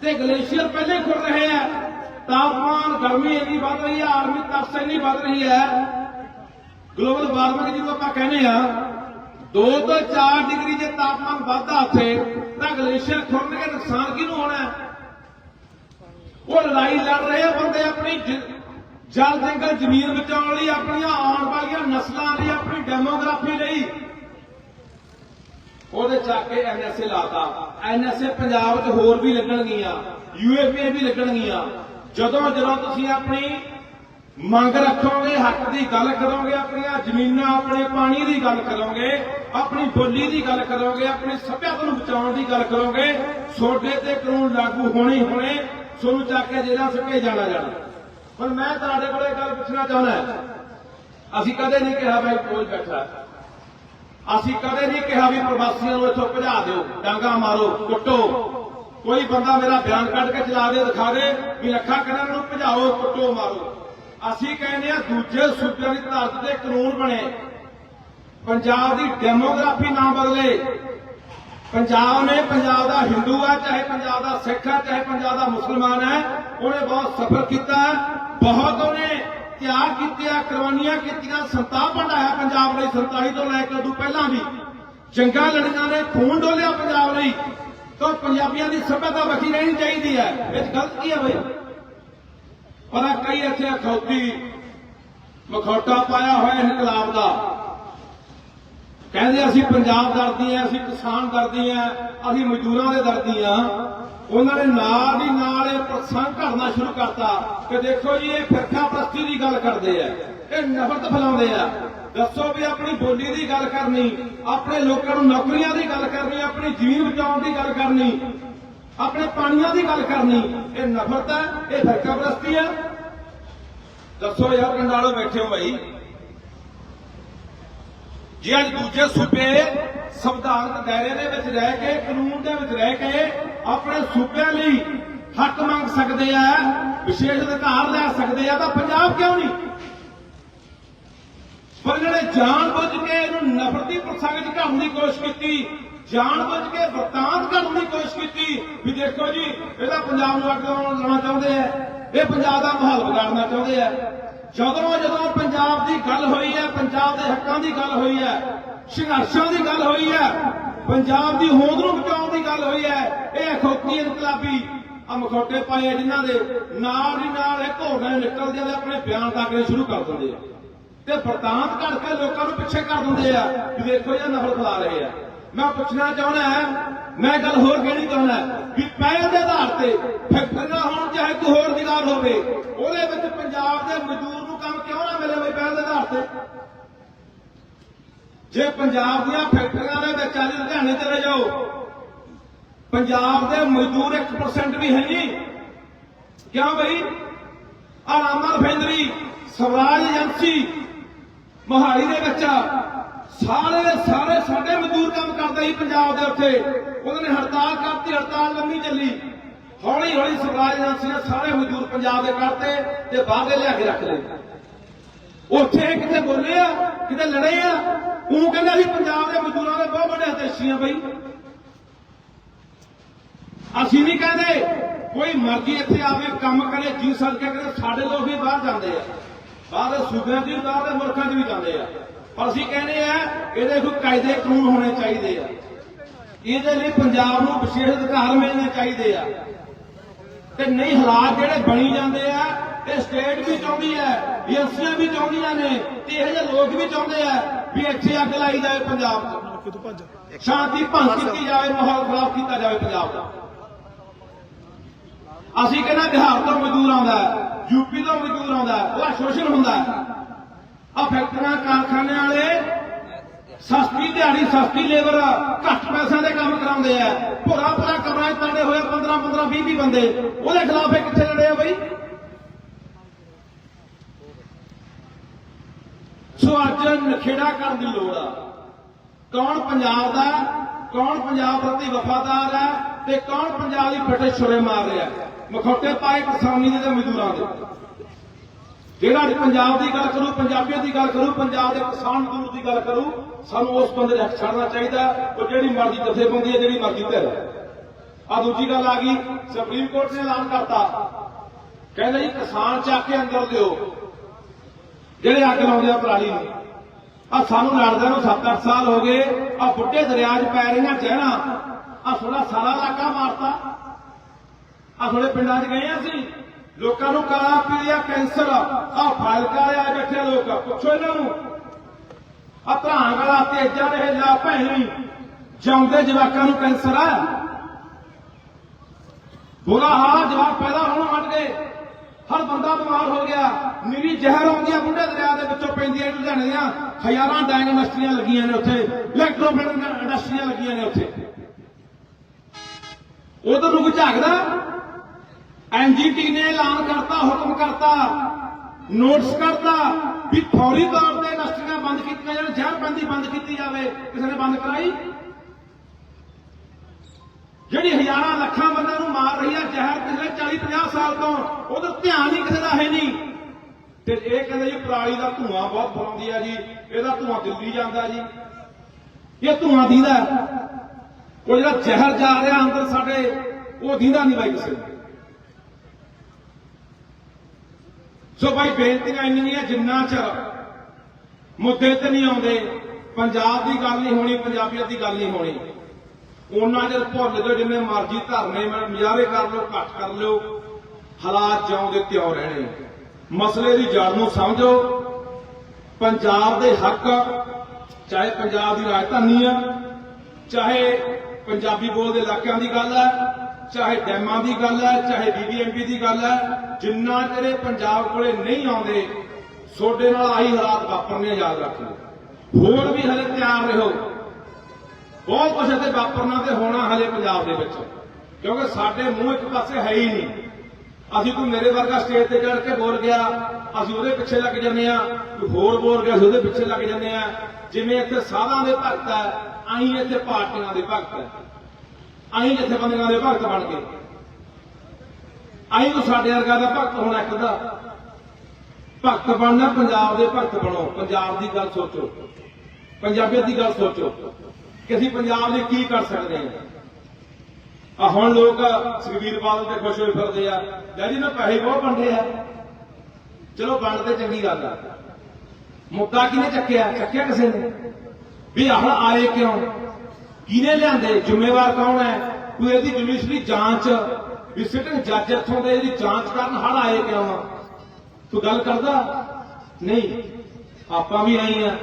ਤੇ ਗਲੇਸ਼ੀਅਰ ਪਹਿਲੇ ਖੁਰ ਰਹੇ ਆ। ਤਾਪਮਾਨ ਗਰਮੀ ਇੰਨੀ ਵੱਧ ਰਹੀ ਹੈ, ਆਰਮੀ ਤਰਸ ਇੰਨੀ ਵੱਧ ਰਹੀ ਹੈ। ਗਲੋਬਲ ਵਾਰਮਿੰਗ ਜਿਹਨੂੰ ਆਪਾਂ ਕਹਿੰਦੇ ਆ 2 ਤੋਂ 4 ਡਿਗਰੀ ਜੇ ਤਾਪਮਾਨ ਵੱਧਦਾ ਉੱਥੇ, ਤਾਂ ਗਲੇਸ਼ੀਅਰ ਖੁਰਨਗੇ ਨੁਕਸਾਨ ਕਿਹਨੂੰ ਹੋਣਾ ਉਹ ਲੜਾਈ ਲੜ ਰਹੇ ਬੰਦੇ ਆਪਣੀ ਜਲ ਜੰਗਲ ਜ਼ਮੀਨ ਬਚਾਉਣ ਲਈ, ਆਪਣੀਆਂ ਆਉਣ ਵਾਲੀਆਂ ਨਸਲਾਂ ਲਈ, ਆਪਣੀ ਡੈਮੋਗ੍ਰਾਫੀ ਲਈ। ਉਹਦੇ ਚੱਕ ਕੇ ਐਨਐਸਏ ਲਾਤਾ। ਐਨਐਸਏ ਪੰਜਾਬ 'ਚ ਹੋਰ ਵੀ ਲੱਗਣਗੀਆਂ ਯੂਏਪੀ ਵੀ ਲੱਗਣਗੀਆਂ। ਜਦੋਂ ਜਦੋਂ ਤੁਸੀਂ ਆਪਣੀ ਮੰਗ ਰੱਖੋਗੇ, ਹੱਕ ਦੀ ਗੱਲ ਕਰੋਗੇ, ਆਪਣੀਆਂ ਜ਼ਮੀਨਾਂ, ਆਪਣੇ ਪਾਣੀ ਦੀ ਗੱਲ ਕਰੋਗੇ, ਆਪਣੀ ਬੋਲੀ ਦੀ ਗੱਲ ਕਰੋਗੇ, ਆਪਣੀ ਸੱਭਿਆਚਾਰ ਨੂੰ ਬਚਾਉਣ ਦੀ ਗੱਲ ਕਰੋਗੇ ਛੋਡੇ ਤੇ ਕਾਨੂੰਨ ਲਾਗੂ ਹੋਣੇ ਹੋਣੇ, ਤੁਹਾਨੂੰ ਚੱਕ ਕੇ ਜੇਲ੍ਹਾਂ ਸੁੱਕੇ ਜਾਣਾ ਜਾਣਾ। ਪਰ ਮੈਂ ਤੁਹਾਡੇ ਕੋਲੇ ਗੱਲ ਪੁੱਛਣਾ ਚਾਹੁੰਦਾ ਅਸੀਂ ਕਦੇ ਨਹੀਂ ਕਿਹਾ ਬਈ ਕੋਈ ਬੈਠਾ। ਅਸੀਂ ਕਦੇ ਨਹੀਂ ਕਿਹਾ ਵੀ ਪ੍ਰਵਾਸੀਆਂ ਨੂੰ ਇੱਥੋਂ ਭਜਾ ਦਿਓ, ਡਾਂਗਾ ਮਾਰੋ, ਕੁੱਟੋ। ਕੋਈ ਬੰਦਾ ਮੇਰਾ ਬਿਆਨ ਕੱਢ ਕੇ ਚਲਾ ਦੇ, ਦਿਖਾ ਦੇ ਵੀ ਲੱਖਾਂ ਕਰਾਂ ਨੂੰ ਭਜਾਓ, ਕੁੱਟੋ, ਮਾਰੋ। ਅਸੀਂ ਕਹਿੰਦੇ ਆ ਦੂਜੇ ਸੂਬਿਆਂ ਦੀ ਧਰਤੀ ਤੇ ਕਾਨੂੰਨ ਬਣੇ। ਪੰਜਾਬ ਦੀ ਡੈਮੋਗ੍ਰਾਫੀ ਨਾ ਬਦਲੇ। ਪੰਜਾਬ ਨੇ ਪੰਜਾਬ ਦਾ ਹਿੰਦੂ ਆ, ਚਾਹੇ ਪੰਜਾਬ ਦਾ ਸਿੱਖ ਆ, ਚਾਹੇ ਪੰਜਾਬ ਦਾ ਮੁਸਲਮਾਨ ਹੈ ਉਹਨੇ ਬਹੁਤ ਸਫਰ ਕੀਤਾ। ਬਹੁਤ ਉਹਨੇ ਤਿਆਗ ਕੀਤੀਆਂ, ਕੁਰਬਾਨੀਆਂ ਕੀਤੀਆਂ, ਸੰਤਾਪ ਵੰਡਾਇਆ ਪੰਜਾਬ ਲਈ 47 ਤੋਂ ਲੈ ਕੇ ਉਦੋਂ ਪਹਿਲਾਂ ਵੀ। ਜੰਗਾਂ, ਲੜੀਆਂ ਨੇ, ਖੂਨ ਡੋਲਿਆ ਪੰਜਾਬ ਲਈ। ਤਾਂ ਪੰਜਾਬੀਆਂ ਦੀ ਸਭਿਅਤਾ ਬਚੀ ਰਹਿਣੀ ਚਾਹੀਦੀ ਹੈ। ਇਹ ਗਲਤ ਕੀ ਹੈ ਬਈ? ਪਰ ਕਈ ਇੱਥੇ ਅਖੌਤੀ ਮਖੌਟਾ ਪਾਇਆ ਹੋਇਆ ਇਨਕਲਾਬ ਦਾ। ਕਹਿੰਦੇ ਅਸੀਂ ਪੰਜਾਬ ਦਰਦੀ ਆ ਅਸੀਂ ਕਿਸਾਨ ਦਰਦੀ ਆ ਅਸੀਂ ਮਜ਼ਦੂਰਾਂ ਦੇ ਦਰਦੀ ਆ ਉਹਨਾਂ ਨੇ ਨਾਲ ਹੀ ਨਾਲ ਇਹ ਪ੍ਰਸੰਗ ਕਰਨਾ ਸ਼ੁਰੂ ਕਰਤਾ ਕਿ ਦੇਖੋ ਜੀ, ਇਹ ਫਿਰਕਾ ਪ੍ਰਸਤੀ ਦੀ ਗੱਲ ਕਰਦੇ ਆ। ਇਹ ਨਫ਼ਰਤ ਫੈਲਾਉਂਦੇ ਆ। ਦੱਸੋ ਵੀ ਆਪਣੀ ਬੋਲੀ ਦੀ ਗੱਲ ਕਰਨੀ, ਆਪਣੇ ਲੋਕਾਂ ਨੂੰ ਨੌਕਰੀਆਂ ਦੀ ਗੱਲ ਕਰਨੀ, ਆਪਣੀ ਜ਼ਮੀਨ ਬਚਾਉਣ ਦੀ ਗੱਲ ਕਰਨੀ, ਆਪਣੇ ਪਾਣੀਆਂ ਦੀ ਗੱਲ ਕਰਨੀ, ਇਹ ਨਫ਼ਰਤ ਹੈ, ਇਹ ਫਿਰਕਾ ਹੈ। ਦੱਸੋ ਯਾਰ ਕੰਡਾਲੋ ਬੈਠੇ ਹੋ ਭਾਈ ਜੇ ਅੱਜ ਦੂਜੇ ਸੂਬੇ ਸੰਵਿਧਾਨਕ ਦਾਇਰੇ ਦੇ ਵਿੱਚ ਰਹਿ ਕੇ, ਕਾਨੂੰਨ ਦੇ ਵਿੱਚ ਰਹਿ ਕੇ ਆਪਣੇ ਸੂਬਿਆਂ ਲਈ ਹੱਕ ਮੰਗ ਸਕਦੇ ਆ, ਵਿਸ਼ੇਸ਼ ਅਧਿਕਾਰ ਲੈ ਸਕਦੇ ਆ, ਤਾਂ ਪੰਜਾਬ ਕਿਉਂ ਨਹੀਂ? ਪਰ ਜਿਹੜੇ ਜਾਣ ਬੁੱਝ ਕੇ ਇਹਨੂੰ ਨਫ਼ਰਤੀ ਪ੍ਰਸੰਗ 'ਚ ਦੀ ਕੋਸ਼ਿਸ਼ ਕੀਤੀ ਜਾਣ ਬੁੱਝ ਕੇ ਵਰਤਾਂਤ ਕਰਨ ਦੀ ਕੋਸ਼ਿਸ਼ ਕੀਤੀ, ਵੀ ਦੇਖੋ ਜੀ, ਇਹਦਾ ਪੰਜਾਬ ਨੂੰ ਅੱਗ ਲਾਉਣਾ ਚਾਹੁੰਦੇ ਆ, ਇਹ ਪੰਜਾਬ ਦਾ ਮਾਹੌਲ ਵਿਗਾੜਨਾ ਚਾਹੁੰਦੇ ਆ। ਜਦੋਂ ਜਦੋਂ ਪੰਜਾਬ ਦੀ ਗੱਲ ਹੋਈ ਹੈ, ਪੰਜਾਬ ਦੇ ਹੱਕਾਂ ਦੀ ਗੱਲ ਹੋਈ ਹੈ, ਸੰਘਰਸ਼ਾਂ ਦੀ ਗੱਲ ਹੋਈ ਹੈ, ਪੰਜਾਬ ਦੀ ਹੋਂਦ ਨੂੰ ਬਚਾਉਣ ਦੀ ਗੱਲ ਹੋਈ ਹੈ, ਇਹ ਅਖੌਤੀ ਇਨਕਲਾਬੀ ਆ ਮਖੌਟੇ ਪਾਏ ਆ ਜਿਨ੍ਹਾਂ ਦੇ ਨਾਲ ਹੀ ਨਾਲ ਇਹ ਘੋੜੇ ਨਿਕਲਦੇ ਆ ਤੇ ਆਪਣੇ ਬਿਆਨ ਦਾਗਣੇ ਸ਼ੁਰੂ ਕਰ ਦਿੰਦੇ ਆ। ਤੇ ਵਰਤਾਂਤ ਕਰਕੇ ਲੋਕਾਂ ਨੂੰ ਪਿੱਛੇ ਕਰ ਦਿੰਦੇ ਆ ਵੀ ਦੇਖੋ ਇਹ ਨਫ਼ਰਤ ਫੈਲਾ ਰਹੇ ਆ। ਮੈਂ ਪੁੱਛਣਾ ਚਾਹੁੰਦਾ ਮੈਂ ਗੱਲ ਹੋਰ ਕਹਿਣੀ ਚਾਹੁੰਦਾ ਵੀ ਪਹਿਲ ਦੇ ਆਧਾਰ ਤੇ ਫੈਕਟਰੀਆਂ ਹੋਣ ਚਾਹੇ ਕੋਈ ਹੋਰ ਦਿਗਾਰ ਹੋਵੇ, ਉਹਦੇ ਵਿੱਚ ਪੰਜਾਬ ਦੇ ਮਜ਼ਦੂਰ ਨੂੰ ਕੰਮ ਕਿਉਂ ਨਾ ਮਿਲੇ ਬਈ ਪਹਿਲ ਦੇ ਆਧਾਰ ਤੇ? ਜੇ ਪੰਜਾਬ ਦੀਆਂ ਫੈਕਟਰੀਆਂ ਦੇ ਵਿੱਚ ਅੱਜ ਲੁਧਿਆਣੇ ਚਲੇ ਜਾਓ, ਪੰਜਾਬ ਦੇ ਮਜ਼ਦੂਰ 1% ਵੀ ਹੈ ਨਹੀਂ। ਕਿਉਂ ਬਈ? ਆ ਰਾਮਾ ਰਿਫਾਈਨਰੀ ਸਵਰਾਜ ਏਜੰਸੀ ਮੋਹਾਲੀ ਦੇ ਵਿੱਚ ਸਾਰੇ ਦੇ ਸਾਰੇ ਸਾਡੇ ਮਜ਼ਦੂਰ ਕੰਮ ਕਰਦੇ ਸੀ ਪੰਜਾਬ ਦੇ ਉੱਥੇ ਉਹਨਾਂ ਨੇ ਹੜਤਾਲ ਕਰਤੀ, ਹੜਤਾਲ ਲੰਮੀ ਚੱਲੀ। ਹੌਲੀ ਹੌਲੀ ਸਵਰਾਜ ਏਜੰਸੀ ਨੇ ਸਾਰੇ ਮਜ਼ਦੂਰ ਪੰਜਾਬ ਦੇ ਕਰਤੇ ਤੇ ਬਾਹਰ ਲਿਆ ਕੇ ਰੱਖ ਲਏ। ਉੱਥੇ ਕਿਤੇ ਬੋਲੇ ਆ, ਕਿਤੇ ਲੜੇ ਆ, ਉਹ ਕਹਿੰਦਾ ਸੀ ਪੰਜਾਬ ਦੇ ਮਜ਼ਦੂਰਾਂ ਦੇ ਬਹੁਤ ਵੱਡੇ ਹਤੇਸ਼ੀ ਆ ਬਈ। ਅਸੀਂ ਨਹੀਂ ਕਹਿੰਦੇ ਕੋਈ ਮਰਜ਼ੀ ਇੱਥੇ ਆਵੇ ਕੰਮ ਕਰੇ ਜੀ ਸਦਕੇ ਕਰੇ, ਸਾਡੇ ਲੋਕ ਵੀ ਬਾਹਰ ਜਾਂਦੇ ਆ। ਬਾਹਰ ਦੇ ਸੂਬਿਆਂ ਵੀ ਬਾਹਰ ਦੇ ਮੁਲਕਾਂ 'ਚ ਵੀ ਜਾਂਦੇ ਆ। ਪਰ ਅਸੀਂ ਕਹਿੰਦੇ ਆ ਇਹਦੇ ਕੋਈ ਕਾਇਦੇ ਕਾਨੂੰਨ ਹੋਣੇ ਚਾਹੀਦੇ ਆ। ਇਹਦੇ ਲਈ ਪੰਜਾਬ ਨੂੰ ਵਿਸ਼ੇਸ਼ ਅਧਿਕਾਰ ਮਿਲਣੇ ਚਾਹੀਦੇ ਆ। ਤੇ ਨਹੀਂ ਹਾਲਾਤ ਜਿਹੜੇ ਬਣੀ ਜਾਂਦੇ ਆ ਇਹ ਸਟੇਟ ਵੀ ਚਾਹੁੰਦੀ ਹੈ ਏਜੰਸੀਆਂ ਵੀ ਚਾਹੁੰਦੀਆਂ ਨੇ ਤੇ ਇਹ ਜਿਹੇ ਲੋਕ ਵੀ ਚਾਹੁੰਦੇ ਆ ਵੀ ਇੱਥੇ ਅੱਗ ਲਾਈ ਜਾਏ ਪੰਜਾਬ 'ਚ ਸ਼ਾਂਤੀ ਭੰਗ ਕੀਤੀ ਜਾਵੇ ਮਾਹੌਲ ਖਰਾਬ ਕੀਤਾ ਜਾਵੇ ਪੰਜਾਬ ਦਾ। ਅਸੀਂ ਕਹਿੰਦੇ ਬਿਹਾਰ ਤੋਂ ਮਜ਼ਦੂਰ ਆਉਂਦਾ ਹੈ, ਯੂਪੀ ਤੋਂ ਮਜ਼ਦੂਰ ਆਉਂਦਾ ਹੈ, ਉਹਦਾ ਸ਼ੋਸ਼ਣ ਹੁੰਦਾ ਆ ਫੈਕਟਰੀਆਂ ਕਾਰਖਾਨਿਆਂ ਵਾਲੇ ਸਸਤੀ ਦਿਹਾੜੀ ਸਸਤੀ ਲੇਬਰ ਘੱਟ ਪੈਸਿਆਂ ਦੇ ਕੰਮ ਕਰਾਉਂਦੇ ਆ। ਭੋਰਾ ਭੋਰਾ ਕਮਰਾ 'ਚ ਤੜੇ ਹੋਏ 15 15 20 20 ਬੰਦੇ। ਉਹਦੇ ਖਿਲਾਫ ਇਹ ਕਿੱਥੇ ਲੜੇ ਆ ਬਈ? ਸੋ ਅੱਜ ਨਖੇੜਾ ਕਰਨ ਦੀ ਲੋੜ ਆ। ਕੌਣ ਪੰਜਾਬ ਦਾ ਕੌਣ ਪੰਜਾਬ ਪ੍ਰਤੀ ਵਫਾਦਾਰ ਹੈ? ਤੇ ਕੌਣ ਪੰਜਾਬ ਦੀ ਫਟੇ ਛੁਰੇ ਮਾਰ ਰਿਹਾ ਹੈ? ਮਖੌਟੇ ਪਾਏ ਕਿਸਾਨੀ ਦੇ ਤੇ ਮਜ਼ਦੂਰਾਂ ਦੇ। ਜਿਹੜਾ ਪੰਜਾਬ ਦੀ ਗੱਲ ਕਰੂ, ਪੰਜਾਬੀਆਂ ਦੀ ਗੱਲ ਕਰੂ, ਪੰਜਾਬ ਦੇ ਕਿਸਾਨ ਗੁਰੂ ਦੀ ਗੱਲ ਕਰੂ, ਸਾਨੂੰ ਉਸ ਬੰਦੇ ਹੱਥ ਛੱਡਣਾ ਚਾਹੀਦਾ ਉਹ ਜਿਹੜੀ ਮਰਜ਼ੀ ਜਥੇਬੰਦੀ ਹੈ, ਜਿਹੜੀ ਮਰਜ਼ੀ ਧਿਰ ਆ ਦੂਜੀ ਗੱਲ ਆ ਗਈ, ਸੁਪਰੀਮ ਕੋਰਟ ਨੇ ਐਲਾਨ ਕਰਤਾ। ਕਹਿੰਦਾ ਜੀ, ਕਿਸਾਨ ਚੱਕ ਕੇ ਅੰਦਰ ਦਿਓ, ਜਿਹੜੇ ਅੱਗ ਲਾਉਂਦੇ ਆ ਪਰਾਲੀ ਨੂੰ। ਆ ਸਾਨੂੰ ਲੜਦਿਆਂ ਨੂੰ 7-8 ਸਾਲ ਹੋ ਗਏ ਆ ਬੁੱਢੇ ਦਰਿਆ 'ਚ ਪੈ ਰਹੀਆਂ ਚਹਿਣਾ ਆ ਥੋੜਾ ਸਾਰਾ ਇਲਾਕਾ ਮਾਰਤਾ। ਆ ਥੋੜੇ ਪਿੰਡਾਂ 'ਚ ਗਏ ਆ ਅਸੀਂ। ਲੋਕਾਂ ਨੂੰ ਕਲਾ ਪੀਲੀਆ ਕੈਂਸਰ ਆ। ਫਾਇਲਕਾ ਆ ਬੈਠੇ ਲੋਕ ਪੁੱਛੋ ਇਹਨਾਂ ਨੂੰ। ਆ ਧਰਾਂਗ ਵਾਲਾ ਤੇਜਾ ਦੇ ਲਾ ਭੈਣੀ ਜਾਉਂਦੇ ਜਵਾਕਾਂ ਨੂੰ ਕੈਂਸਰ ਆ। ਬੁਰਾ ਹਾਲ, ਜਵਾਕ ਪੈਦਾ ਹੋਣ ਹਟ ਗਏ। ਹਰ ਬੰਦਾ ਬਿਮਾਰ ਹੋ ਗਿਆ। ਨੀਰੀ ਜ਼ਹਿਰ ਆਉਂਦੀਆਂ ਬੁੱਢੇ ਦਰਿਆ ਦੇ ਵਿੱਚੋਂ ਪੈਂਦੀਆਂ ਲੁਧਿਆਣੇ ਦੀਆਂ ਹਜ਼ਾਰਾਂ ਡਾਇਨ ਇੰਡਸਟਰੀਆਂ ਲੱਗੀਆਂ ਨੇ ਉੱਥੇ। ਇਲੈਕਟ੍ਰੋਫਿਟ ਇੰਡਸਟਰੀਆਂ ਲੱਗੀਆਂ ਨੇ ਉੱਥੇ। ਉਧਰ ਨੂੰ ਕੋਈ ਝਾਕਦਾ। ਐਨਜੀਟੀ ਨੇ ਐਲਾਨ ਕਰਤਾ, ਹੁਕਮ ਕਰਤਾ, ਨੋਟਿਸ ਕਰਤਾ ਵੀ ਫੌਰੀ ਤੌਰ ਤੇ ਇੰਡਸਟਰੀਆਂ ਬੰਦ ਕੀਤੀਆਂ ਜਾਣ, ਜ਼ਹਿਰਬੰਦੀ ਬੰਦ ਕੀਤੀ ਜਾਵੇ, ਕਿਸੇ ਨੇ ਬੰਦ ਕਰਾਈ? ਜਿਹੜੀ ਹਜ਼ਾਰਾਂ ਲੱਖਾਂ ਬੰਦਿਆਂ ਨੂੰ ਮਾਰ ਰਹੀ ਹੈ ਜ਼ਹਿਰ ਪਿਛਲੇ 40 50 ਸਾਲ ਤੋਂ, ਉਹਦਾ ਧਿਆਨ ਹੀ ਕਿਸੇ ਦਾ ਹੈ ਨਹੀਂ। ਤੇ ਇਹ ਕਹਿੰਦੇ ਜੀ, ਪਰਾਲੀ ਦਾ ਧੂਆਂ ਬਹੁਤ ਫਲਾਉਂਦੀ ਹੈ ਜੀ, ਇਹਦਾ ਧੂਆਂ ਦਿੱਲੀ ਜਾਂਦਾ ਜੀ। ਇਹ ਧੂਆਂ ਦੀਦਾ। ਉਹ ਜਿਹੜਾ ਜ਼ਹਿਰ ਜਾ ਰਿਹਾ ਅੰਦਰ ਸਾਡੇ, ਉਹ ਦੀਦਾ ਨਹੀਂ ਬਾਈ ਕਿਸੇ ਨੂੰ। ਸੋ ਭਾਈ ਬੇਨਤੀਆਂ ਇੰਨੀਆਂ ਜਿੰਨਾ ਚ ਮੁੱਦੇ ਤੇ ਨਹੀਂ ਆਉਂਦੇ, ਪੰਜਾਬ ਦੀ ਗੱਲ ਨਹੀਂ ਹੋਣੀ, ਪੰਜਾਬੀਅਤ ਦੀ ਗੱਲ ਨਹੀਂ ਹੋਣੀ। ਉਹਨਾਂ ਚਿਰ ਭੁੱਲ ਜਾਓ, ਜਿੰਨੇ ਮਰਜ਼ੀ ਧਰਨੇ ਮੈਂ ਮਜ਼ਾਰੇ ਕਰ ਲਓ, ਘੱਟ ਕਰ ਲਿਓ, ਹਾਲਾਤ ਜਿਉਂ ਦੇ ਤਿਉਂ ਰਹਿਣੇ। ਮਸਲੇ ਦੀ ਜੜ ਨੂੰ ਸਮਝੋ। ਪੰਜਾਬ ਦੇ ਹੱਕ, ਚਾਹੇ ਪੰਜਾਬ ਦੀ ਰਾਜਧਾਨੀ ਆ, ਚਾਹੇ ਪੰਜਾਬੀ ਬੋਲਦੇ ਇਲਾਕਿਆਂ ਦੀ ਗੱਲ ਹੈ ਚਾਹੇ ਡੈਮਾਂ ਦੀ ਗੱਲ ਹੈ, ਚਾਹੇ ਬੀਬੀਐਮਪੀ ਦੀ ਗੱਲ ਹੈ, ਜਿੰਨਾ ਚਿਰ ਪੰਜਾਬ ਕੋਲੇ ਨਹੀਂ ਆਉਂਦੇ, ਤੁਹਾਡੇ ਨਾਲ ਆਹੀ ਹਾਲਾਤ ਵਾਪਰਨੇ ਯਾਦ ਰੱਖ ਲਓ ਹੋਰ ਵੀ ਹਲੇ ਤਿਆਰ ਰਹੋ। ਬਹੁਤ ਕੁਝ ਇੱਥੇ ਵਾਪਰਨਾ ਤੇ ਹੋਣਾ ਹਲੇ ਪੰਜਾਬ ਦੇ ਵਿੱਚ। ਕਿਉਂਕਿ ਸਾਡੇ ਮੂੰਹ ਇੱਕ ਪਾਸੇ ਹੈ ਹੀ ਨਹੀਂ। ਅਸੀਂ ਕੋਈ ਮੇਰੇ ਵਰਗਾ ਸਟੇਜ ਤੇ ਚੜ ਕੇ ਬੋਲ ਗਿਆ, ਅਸੀਂ ਉਹਦੇ ਪਿੱਛੇ ਲੱਗ ਜਾਂਦੇ ਆ ਕੋਈ ਹੋਰ ਬੋਲ ਗਿਆ, ਅਸੀਂ ਉਹਦੇ ਪਿੱਛੇ ਲੱਗ ਜਾਂਦੇ ਆ ਜਿਵੇਂ ਇੱਥੇ ਸਾਧਾਂ ਦੇ ਭਗਤ ਹੈ ਅਸੀਂ ਇੱਥੇ ਪਾਰਟੀਆਂ ਦੇ ਭਗਤ ਹੈ। ਅਸੀਂ ਜਥੇਬੰਦੀਆਂ ਦੇ ਭਗਤ ਬਣ ਗਏ। ਅਸੀਂ ਤਾਂ ਸਾਡੇ ਵਰਗਾ ਦਾ ਭਗਤ ਹੋਣਾ ਇੱਕ ਦਾ ਭਗਤ ਬਣਨਾ ਪੰਜਾਬ ਦੇ ਭਗਤ ਬਣੋ। ਪੰਜਾਬ ਦੀ ਗੱਲ ਸੋਚੋ। ਪੰਜਾਬੀਅਤ ਦੀ ਗੱਲ ਸੋਚੋ ਕਿ ਅਸੀਂ ਪੰਜਾਬ ਲਈ ਕੀ ਕਰ ਸਕਦੇ ਹਾਂ। ਆ ਹੁਣ ਲੋਕ ਸੁਖਬੀਰ ਬਾਦਲ ਤੇ ਖੁਸ਼ ਹੋਏ ਫਿਰਦੇ ਆ। ਡੈਡੀ ਨੇ ਪੈਸੇ ਬਹੁਤ ਵੰਡੇ ਆ। ਚਲੋ ਵੰਡਦੇ ਚੰਗੀ ਗੱਲ ਆ। ਮੁੱਦਾ ਕਿਹਨੇ ਚੱਕਿਆ? ਚੱਕਿਆ ਕਿਸੇ ਨੇ? ਵੀ ਆਹ ਆਏ ਕਿਉਂ? ਕਿਹਨੇ ਲਿਆਂਦੇ? ਜ਼ਿੰਮੇਵਾਰ ਕੌਣ ਹੈ? ਕੋਈ ਇਹਦੀ ਜੁਡੀਸ਼ਰੀ ਜਾਂਚ, ਵੀ ਸਿਟਿੰਗ ਜੱਜ ਇੱਥੋਂ ਦੇ ਇਹਦੀ ਜਾਂਚ ਕਰਨ ਹੜ ਆਏ ਕਿਉਂ ਆ? ਤੂੰ ਗੱਲ ਕਰਦਾ? ਨਹੀਂ, ਆਪਾਂ ਵੀ ਆਈ ਆ।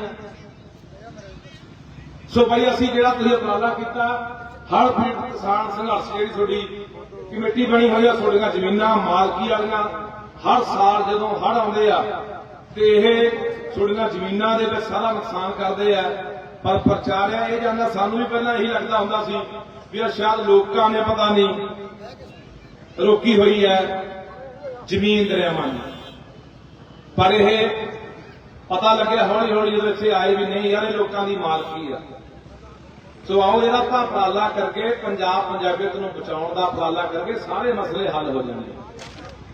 ਸੋ ਭਾਈ ਅਸੀਂ ਜਿਹੜਾ ਤੁਸੀਂ ਉਪਰਾਲਾ ਕੀਤਾ, ਹਰ ਪਿੰਡ ਕਿਸਾਨ ਸੰਘਰਸ਼ ਜਿਹੜੀ ਤੁਹਾਡੀ ਕਮੇਟੀ ਬਣੀ ਹੋਈ ਆ, ਤੁਹਾਡੀਆਂ ਜ਼ਮੀਨਾਂ, ਮਾਲਕੀ ਵਾਲੀਆਂ, ਹਰ ਸਾਲ ਜਦੋਂ ਹੜ ਆਉਂਦੇ ਆ, ਤੇ ਇਹ ਤੁਹਾਡੀਆਂ ਜ਼ਮੀਨਾਂ ਦੇ ਵਿੱਚ ਸਾਰਾ ਨੁਕਸਾਨ ਕਰਦੇ ਆ। ਪਰ ਪ੍ਰਚਾਰਿਆ ਇਹ ਜਾਂਦਾ, ਸਾਨੂੰ ਵੀ ਪਹਿਲਾਂ ਇਹੀ ਲੱਗਦਾ ਹੁੰਦਾ ਸੀ ਵੀ ਇਹ ਸ਼ਾਇਦ ਲੋਕਾਂ ਨੇ ਪਤਾ ਨਹੀਂ ਰੋਕੀ ਹੋਈ ਹੈ ਜ਼ਮੀਨ ਦਰਿਆਵਾਂ ਦੀ ਪਰ ਇਹ ਪਤਾ ਲੱਗਿਆ ਹੌਲੀ ਹੌਲੀ ਜਦੋਂ ਇੱਥੇ ਆਏ ਵੀ ਨਹੀਂ, ਯਾਰ ਇਹ ਲੋਕਾਂ ਦੀ ਮਾਲਕੀ ਆ। ਸੋ ਆਓ ਇਹਦਾ ਆਪਾਂ ਉਪਰਾਲਾ ਕਰਕੇ ਪੰਜਾਬ ਪੰਜਾਬੀਅਤ ਨੂੰ ਬਚਾਉਣ ਦਾ ਉਪਰਾਲਾ ਕਰਕੇ ਸਾਰੇ ਮਸਲੇ ਹੱਲ ਹੋ ਜਾਣਗੇ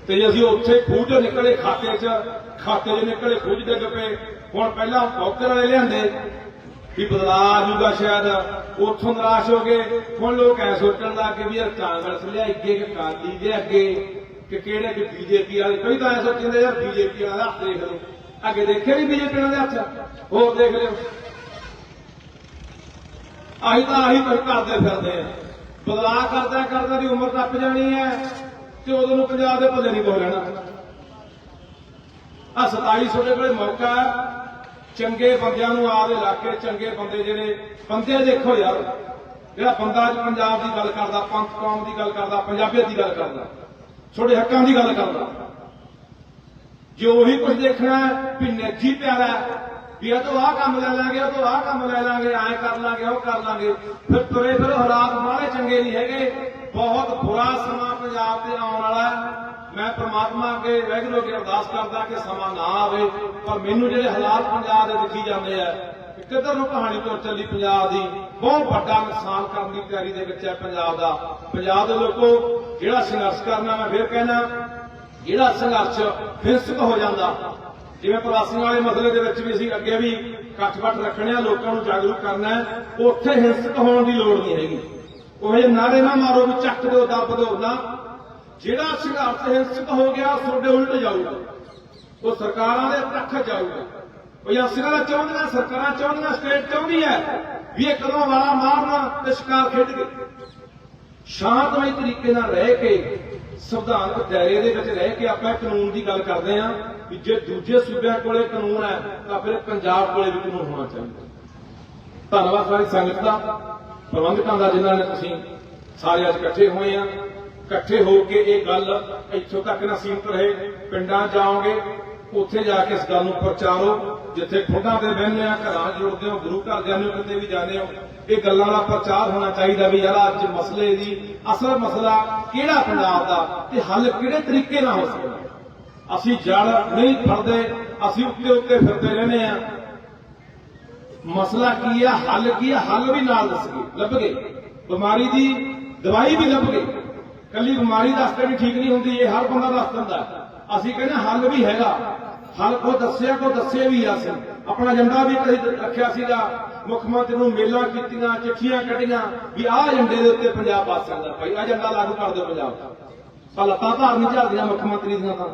ਤੇ ਜੇ ਅਸੀਂ ਉੱਥੇ ਖੂਹ ਚੋਂ ਨਿਕਲੇ ਖਾਤੇ 'ਚ ਖਾਤੇ 'ਚ ਨਿਕਲੇ ਖੂਹ 'ਚ ਡਿੱਗ ਪਏ ਹੁਣ ਪਹਿਲਾਂ ਪੌਕਰ ਵਾਲੇ ਲਿਆਂਦੇ ਵੀ ਬਦਲਾਅ ਆ ਸ਼ਾਇਦ। ਉੱਥੋਂ ਨਿਰਾਸ਼ ਹੋ ਗਏ ਹੁਣ ਲੋਕ ਐ ਸੋਚਣ ਲੱਗ ਗਏ ਵੀ ਯਾਰ ਕਾਂਗਰਸ ਲਿਆਈਏ ਕਿ ਕਾਲੀ ਦੇ ਅੱਗੇ ਕਿ ਕਿਹੜੇ ਕਿ ਬੀਜੇਪੀ ਵਾਲੇ। ਕਈ ਤਾਂ ਐ ਸੋਚਦੇ ਯਾਰ ਬੀਜੇਪੀ ਵਾਲਾ ਹੱਥ ਦੇਖ ਲਓ। ਅੱਗੇ ਦੇਖਿਆ ਨਹੀਂ ਬੀਜੇਪੀ ਵਾਲੇ ਹੱਥ। ਹੋਰ ਦੇਖ ਲਿਓ। ਆਹੀ ਤਾਂ ਆਹੀ ਕੁਝ ਕਰਦੇ ਫਿਰਦੇ ਆ। ਬਦਲਾਅ ਕਰਦਾ ਕਰਦਾ ਦੀ ਉਮਰ ਟੱਪ ਜਾਣੀ ਹੈ ਤੇ ਉਦੋਂ ਨੂੰ ਪੰਜਾਬ ਦੇ ਭਲੇ ਨਹੀਂ ਪਹੁ ਰਹਿਣਾ ਆ 27 ਤੁਹਾਡੇ ਕੋਲੇ ਮੌਕਾ ਹੈ। ਚੰਗੇ ਬੰਦਿਆਂ ਨੂੰ ਆਦੇ ਇਲਾਕੇ ਚੰਗੇ ਬੰਦੇ ਜਿਹੜੇ ਬੰਦੇ ਦੇਖੋ ਯਾਰ ਜਿਹੜਾ ਬੰਦਾ ਪੰਜਾਬ ਦੀ ਗੱਲ ਕਰਦਾ ਪੰਥ ਕੌਮ ਦੀ ਗੱਲ ਕਰਦਾ ਪੰਜਾਬੀਅਤ ਦੀ ਗੱਲ ਕਰਦਾ ਤੁਹਾਡੇ ਹੱਕਾਂ ਦੀ ਗੱਲ ਕਰਦਾ। ਜੇ ਉਹੀ ਕੁਝ ਦੇਖਣਾ ਵੀ ਨੱਜੀ ਪਿਆਰਾ ਹੈ, ਵੀ ਇਹ ਤੋਂ ਆਹ ਕੰਮ ਲੈ ਲਾਂਗੇ ਉਹ ਤੋਂ ਆਹ ਕੰਮ ਲੈ ਲਾਂਗੇ ਐਂ ਕਰ ਲਾਂਗੇ ਉਹ ਕਰ ਲਾਂਗੇ ਫਿਰ ਤੁਰੇ ਫਿਰ ਹਾਲਾਤ ਮਾੜੇ ਚੰਗੇ ਨਹੀਂ ਹੈਗੇ ਬਹੁਤ ਬੁਰਾ ਸਮਾਂ ਪੰਜਾਬ ਤੇ ਆਉਣ ਵਾਲਾ ਮੈਂ ਪ੍ਰਮਾਤਮਾ ਅੱਗੇ ਵਾਹਿਗੁਰੂ ਅੱਗੇ ਅਰਦਾਸ ਕਰਦਾ ਕਿ ਸਮਾਂ ਨਾ ਆਵੇ, ਪਰ ਮੈਨੂੰ ਜਿਹੜੇ ਹਾਲਾਤ ਪੰਜਾਬ ਦੇ ਦਿਖੀ ਜਾਂਦੇ ਆ ਕਿੱਧਰ ਨੂੰ ਕਹਾਣੀ ਤੁਰ ਚੱਲੀ ਪੰਜਾਬ ਦੀ, ਬਹੁਤ ਵੱਡਾ ਨੁਕਸਾਨ ਕਰਨ ਦੀ ਤਿਆਰੀ ਦੇ ਵਿੱਚ ਹੈ ਪੰਜਾਬ ਦਾ। ਪੰਜਾਬ ਦੇ ਲੋਕੋ, ਜਿਹੜਾ ਸੰਘਰਸ਼ ਕਰਨਾ, ਮੈਂ ਫਿਰ ਕਹਿਣਾ, ਜਿਹੜਾ ਸੰਘਰਸ਼ ਹਿੰਸਕ ਹੋ ਜਾਂਦਾ, ਜਿਵੇਂ ਪ੍ਰਵਾਸੀਆਂ ਵਾਲੇ ਮਸਲੇ ਦੇ ਵਿੱਚ ਵੀ ਅਸੀਂ ਅੱਗੇ ਵੀ ਇਕੱਠ-ਬੱਠ ਰੱਖਣੇ ਆ, ਲੋਕਾਂ ਨੂੰ ਜਾਗਰੂਕ ਕਰਨਾ ਉੱਥੇ ਹਿੰਸਕ ਹੋਣ ਦੀ ਲੋੜ ਨਹੀਂ ਹੈਗੀ। ਉਹ ਜਿਹੇ ਨਾਰੇ ਨਾ ਮਾਰੋ ਵੀ ਚੱਕ ਦਿਓ, ਦੱਬ ਦਿਓ, ਨਾ। ਜਿਹੜਾ ਸੰਘਰਸ਼ ਹਿੰਸਕ ਹੋ ਗਿਆ, ਤੁਹਾਡੇ ਉਲਟ ਜਾਊਗਾ। ਉਹ ਸਰਕਾਰਾਂ ਦੇ ਤੱਕ ਜਾਊਗਾ। ਉਹ ਸਿਰਾਂ ਚਾਹੁੰਦੀਆਂ ਸਰਕਾਰਾਂ ਚਾਹੁੰਦੀਆਂ ਸਟੇਟ ਚਾਹੁੰਦੀ ਹੈ ਵੀ ਇਹ ਕਦੋਂ ਵਾਲਾ ਮਾਰਨਾ ਤੇ ਸ਼ਿਕਾਰ ਖੇਡ ਗਏ ਸ਼ਾਂਤਮਈ ਤਰੀਕੇ ਨਾਲ ਰਹਿ ਕੇ, ਸੰਵਿਧਾਨਕ ਦਾਇਰੇ ਦੇ ਵਿੱਚ ਰਹਿ ਕੇ ਆਪਾਂ ਕਾਨੂੰਨ ਦੀ ਗੱਲ ਕਰਦੇ ਹਾਂ ਵੀ ਜੇ ਦੂਜੇ ਸੂਬਿਆਂ ਕੋਲੇ ਕਾਨੂੰਨ ਹੈ, ਤਾਂ ਫਿਰ ਪੰਜਾਬ ਕੋਲੇ ਵੀ ਕਾਨੂੰਨ ਹੋਣਾ ਚਾਹੀਦਾ। ਧੰਨਵਾਦ ਸਾਰੀ ਸੰਗਤ ਦਾ। ਪ੍ਰਬੰਧਕਾਂ ਦਾ ਜਿਨ੍ਹਾਂ ਨੇ ਤੁਸੀਂ ਸਾਰੇ ਅੱਜ ਇਕੱਠੇ ਹੋਏ ਆ। ਇਕੱਠੇ ਹੋ ਕੇ ਇਹ ਗੱਲ ਇੱਥੋਂ ਤੱਕ ਨਾ ਸੀਮਤ ਰਹੇ। ਪਿੰਡਾਂ ਜਾਓਗੇ, ਉੱਥੇ ਜਾ ਕੇ ਇਸ ਗੱਲ ਨੂੰ ਪ੍ਰਚਾਰੋ। ਜਿੱਥੇ ਖੁੱਡਾਂ ਤੇ ਬਹਿੰਦੇ ਆ, ਘਰਾਂ ਜੁੜਦੇ ਹੋ, ਗੁਰੂ ਘਰ ਜਾਂਦੇ ਹੋ ਕਿਤੇ ਵੀ ਜਾਂਦੇ ਹੋ, ਇਹ ਗੱਲਾਂ ਦਾ ਪ੍ਰਚਾਰ ਹੋਣਾ ਚਾਹੀਦਾ ਵੀ ਯਾਰ ਅੱਜ ਮਸਲੇ ਦੀ ਅਸਲ ਮਸਲਾ ਕਿਹੜਾ ਪੰਜਾਬ ਦਾ ਤੇ ਹੱਲ ਕਿਹੜੇ ਤਰੀਕੇ ਨਾਲ ਹੋ ਸਕਦਾ? ਅਸੀਂ ਜੜ ਨਹੀਂ ਫੜਦੇ, ਅਸੀਂ ਉੱਤੇ ਉੱਤੇ ਫਿਰਦੇ ਰਹਿੰਦੇ ਆ। ਮਸਲਾ ਕੀ ਆ, ਹੱਲ ਕੀ ਆ, ਹੱਲ ਵੀ ਨਾਲ ਦੱਸ ਗਏ ਲੱਭ ਗਏ। ਬਿਮਾਰੀ ਦੀ ਦਵਾਈ ਵੀ ਲੱਭ ਲੱਭਗੇ ਕੱਲੀ ਬਿਮਾਰੀ ਦੱਸਦੇ ਵੀ ਠੀਕ ਨਹੀਂ ਹੁੰਦੀ, ਇਹ ਹਰ ਬੰਦਾ ਦੱਸ ਦਿੰਦਾ ਅਸੀਂ ਕਹਿੰਦੇ ਹੱਲ ਵੀ ਹੈਗਾ। ਹੱਲ ਕੋ ਦੱਸਿਆ ਕੋ ਦੱਸੇ ਵੀ ਆ ਅਸੀਂ। ਆਪਣਾ ਏਜੰਡਾ ਵੀ ਕਦੇ ਰੱਖਿਆ ਸੀਗਾ। ਮੁੱਖ ਮੰਤਰੀ ਨੂੰ ਮੇਲਾਂ ਕੀਤੀਆਂ, ਚਿੱਠੀਆਂ ਕੱਢੀਆਂ ਵੀ ਆਹ ਏਜੰਡੇ ਦੇ ਉੱਤੇ ਪੰਜਾਬ ਬਚ ਸਕਦਾ। ਭਾਈ, ਆਹ ਏਜੰਡਾ ਲਾਗੂ ਕਰ ਦਿਓ ਪੰਜਾਬ। ਦਾ ਤਾਂ ਲੱਤਾਂ ਧਾਰ ਨਹੀਂ ਚੱਲਦੀਆਂ ਮੁੱਖ ਮੰਤਰੀ ਦੀਆਂ ਤਾਂ।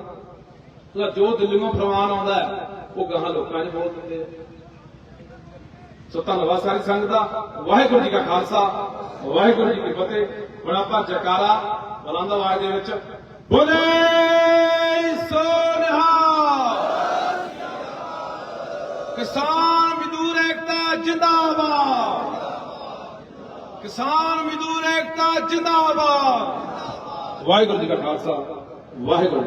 ਤਾਂ ਜੋ ਦਿੱਲੀੋਂ ਫਰਮਾਨ ਆਉਂਦਾ ਉਹ ਗਾਹਾਂ ਲੋਕਾਂ 'ਚ ਬੋਲ ਦਿੰਦੇ ਆ। ਸੋ ਧੰਨਵਾਦ ਸਾਰੀ ਸੰਗਤ ਦਾ। ਵਾਹਿਗੁਰੂ ਜੀ ਕਾ ਖਾਲਸਾ, ਵਾਹਿਗੁਰੂ ਜੀ ਕੀ ਫਤਿਹ। ਹੁਣ ਆਪਾਂ ਜਕਾਰਾ ਬੁਲੰਦ ਆਵਾਜ਼ ਦੇ ਵਿੱਚ ਬੋਲੇ ਸੋਨਹਾ। ਕਿਸਾਨ ਮਜ਼ਦੂਰ ਏਕਤਾ ਜਿੰਦਾਬਾਦ। ਕਿਸਾਨ ਮਜ਼ਦੂਰ ਏਕਤਾ ਜਿੰਦਾਬਾਦ। ਵਾਹਿਗੁਰੂ ਜੀ ਕਾ ਖਾਲਸਾ, ਵਾਹਿਗੁਰੂ